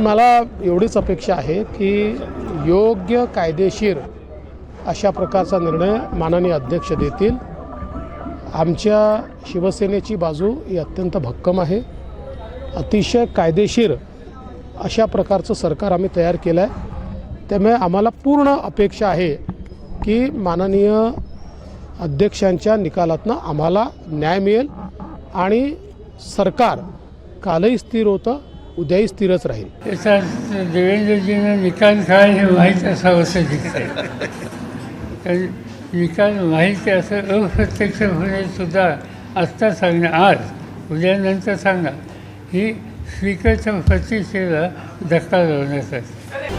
मला एवढीच अपेक्षा आहे की योग्य कायदेशीर अशा प्रकारचा निर्णय माननीय अध्यक्ष देतील. आमच्या शिवसेनेची बाजू ही अत्यंत भक्कम आहे. अतिशय कायदेशीर अशा प्रकारचं सरकार आम्ही तयार केलं आहे त्यामुळे आम्हाला पूर्ण अपेक्षा आहे की माननीय अध्यक्षांच्या निकालातनं आम्हाला न्याय मिळेल आणि सरकार कालही स्थिर होतं. उद्याही स्थिरच राहील. त्याचा देवेंद्रजीनं निकाल काय हे माहीत असावं असं दिसतंय. निकाल माहीत असं असं अप्रत्यक्षपणे सुद्धा आत्ता सांगणं आज उद्यानंतर सांगा ही स्पीकरच्या प्रतिष्ठेला धक्का लावण्यासाठी.